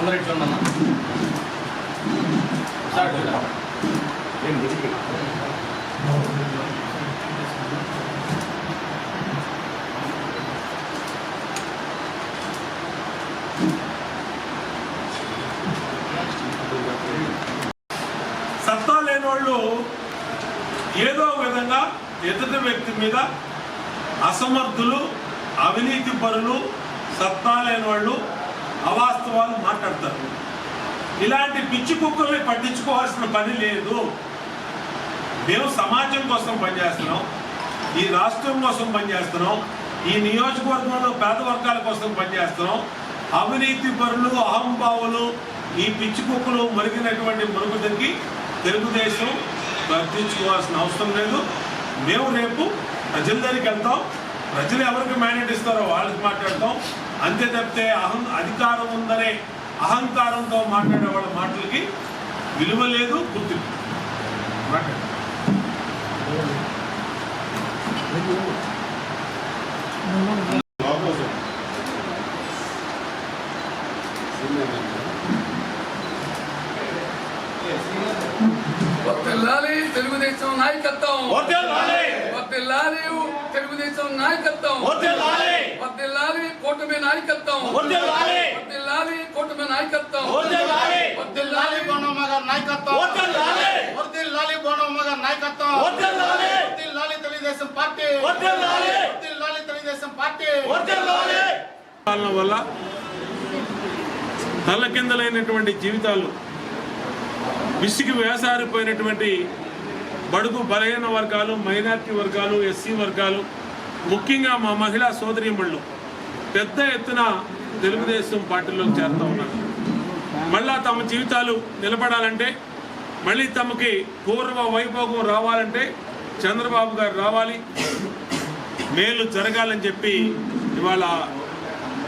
అందరూ ఇట్లా సత్తా లేని వాళ్ళు ఏదో విధంగా ఎదుటి వ్యక్తి మీద అసమర్థులు అవినీతి పరులు సత్తా లేని వాళ్ళు అవాస్తవాలు మాట్లాడతారు. ఇలాంటి పిచ్చి కుక్కల్ని పట్టించుకోవాల్సిన పని లేదు. మేము సమాజం కోసం పనిచేస్తున్నాం. ఈ రాష్ట్రం కోసం పనిచేస్తున్నాం. ఈ నియోజకవర్గంలో పేద వర్గాల కోసం పనిచేస్తున్నాం. అవినీతి పరులు అహంభావులు ఈ పిచ్చి కుక్కలు మురిగినటువంటి మురుగుదకి తెలుగుదేశం పట్టించుకోవాల్సిన అవసరం లేదు. మేము రేపు ప్రజల దగ్గరికి వెళ్తాం. ప్రజలు ఎవరికి మ్యాండేట్ ఇస్తారో వాళ్ళకి మాట్లాడతాం. అంతే తప్పితే అహం అధికారం ఉందనే అహంకారంతో మాట్లాడే వాళ్ళ మాటలకి విలువ లేదు గుర్తింపు తెలుగుదేశం నాయకత్వం. వర్తిల్లాలి తెలుగుదేశం నాయకత్వం. కూటమి నాయకత్వం. కూటమి నాయకత్వం. బోనమ్మ గారి నాయకత్వం. బోనమ్మ గారి నాయకత్వం. తెలుగుదేశం పార్టీ. తెలుగుదేశం పార్టీ. పాలన వల్ల తల్లకిందలైనటువంటి జీవితాలు విసిగి వేసారిపోయినటువంటి బడుగు బలహీన వర్గాలు మైనారిటీ వర్గాలు ఎస్సీ వర్గాలు ముఖ్యంగా మా మహిళా సోదరీమణులు పెద్ద ఎత్తున తెలుగుదేశం పార్టీలోకి చేరుతూ ఉన్నారు. మళ్ళా తమ జీవితాలు నిలబడాలంటే మళ్ళీ తమకి పూర్వ వైభోగం రావాలంటే చంద్రబాబు గారు రావాలి. మేలు జరగాలని చెప్పి ఇవాళ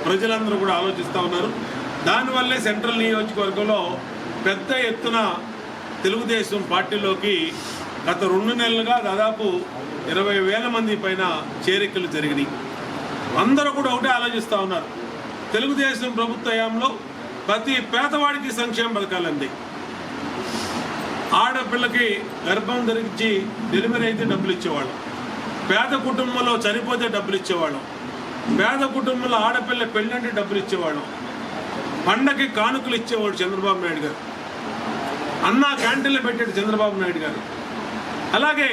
ప్రజలందరూ కూడా ఆలోచిస్తూ ఉన్నారు. దానివల్లే సెంట్రల్ నియోజకవర్గంలో పెద్ద ఎత్తున తెలుగుదేశం పార్టీలోకి గత రెండు నెలలుగా దాదాపు ఇరవై వేల మంది పైన చేరికలు జరిగినాయి. అందరూ కూడా ఒకటే ఆలోచిస్తూ ఉన్నారు. తెలుగుదేశం ప్రభుత్వ హయాంలో ప్రతి పేదవాడికి సంక్షేమ పథకాలు అందాయి ఆడపిల్లకి గర్భం ధరించి డెలివరీ అయితే డబ్బులు ఇచ్చేవాళ్ళం. పేద కుటుంబంలో చనిపోతే డబ్బులు ఇచ్చేవాళ్ళం. పేద కుటుంబంలో ఆడపిల్ల పెళ్ళంటే డబ్బులు ఇచ్చేవాళ్ళం. పండగకి కానుకలు ఇచ్చేవాడు చంద్రబాబు నాయుడు గారు. అన్నా క్యాంటీన్లు పెట్టాడు చంద్రబాబు నాయుడు గారు. అలాగే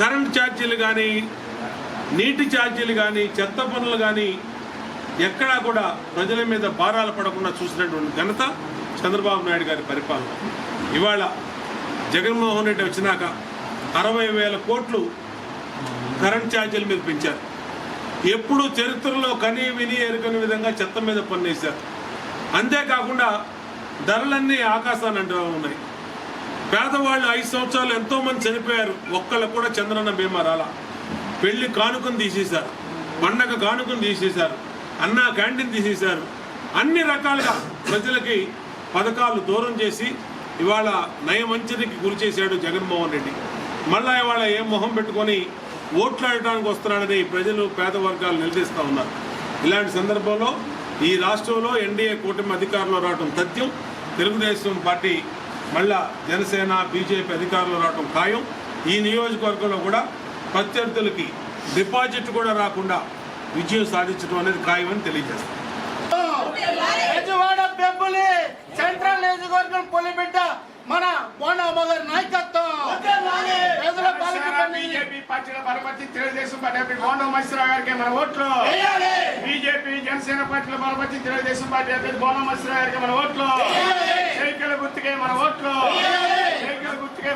కరెంట్ ఛార్జీలు కానీ నీటి ఛార్జీలు కానీ చెత్త పనులు కానీ ఎక్కడా కూడా ప్రజల మీద భారాలు పడకుండా చూసినటువంటి ఘనత చంద్రబాబు నాయుడు గారి పరిపాలన. ఇవాళ జగన్మోహన్ రెడ్డి వచ్చినాక అరవై వేల కోట్లు కరెంట్ ఛార్జీల మీద పెంచారు. ఎప్పుడు చరిత్రలో కని విని ఎరుకని విధంగా చెత్త మీద పన్నేశారు. అంతేకాకుండా ధరలన్నీ ఆకాశాన్ని అంటూ ఉన్నాయి పేదవాళ్ళు ఐదు సంవత్సరాలు ఎంతో మంది చనిపోయారు. ఒక్కళ్ళు కూడా చంద్రన్న బీమా రాలా. పెళ్ళి కానుకను తీసేశారు. పండగ కానుకను తీసేశారు. అన్న క్యాంటీన్ తీసేశారు. అన్ని రకాలుగా ప్రజలకి పథకాలు దూరం చేసి ఇవాళ నయమంచరికి గురి చేశాడు జగన్మోహన్ రెడ్డి. మళ్ళా ఇవాళ ఏం మొహం పెట్టుకొని ఓట్లాడటానికి వస్తున్నాడని ప్రజలు పేద వర్గాలు నిలదీస్తూ ఉన్నారు. ఇలాంటి సందర్భంలో ఈ రాష్ట్రంలో ఎన్డీఏ కూటమి అధికారంలో రావడం తథ్యం. తెలుగుదేశం పార్టీ మళ్ళా జనసేన బీజేపీ అధికారంలో రావడం ఖాయం. ఈ నియోజకవర్గంలో కూడా ప్రత్యర్థులకి డిపాజిట్ కూడా రాకుండా విజయం సాధించడం అనేది ఖాయమని తెలియజేస్తాం. బెజవాడ బెబ్బులి సెంట్రల్ నియోజకవర్గం పొలిబిడ్డ మన బోనమ్మ గారి నాయకత్వం బీజేపీ పార్టీల బలపరిచి తెలుగుదేశం పార్టీ గోండం మత్స్యరావు గారికి మన ఓట్లు. జనసేన పార్టీల బలపరిచి తెలుగుదేశం పార్టీ అభ్యర్థి గోండం మత్స్యరావు గారికి మన ఓట్లు. సైకిల్ గుర్తుకే మన ఓట్లు. సైకిల్ గుర్తుకే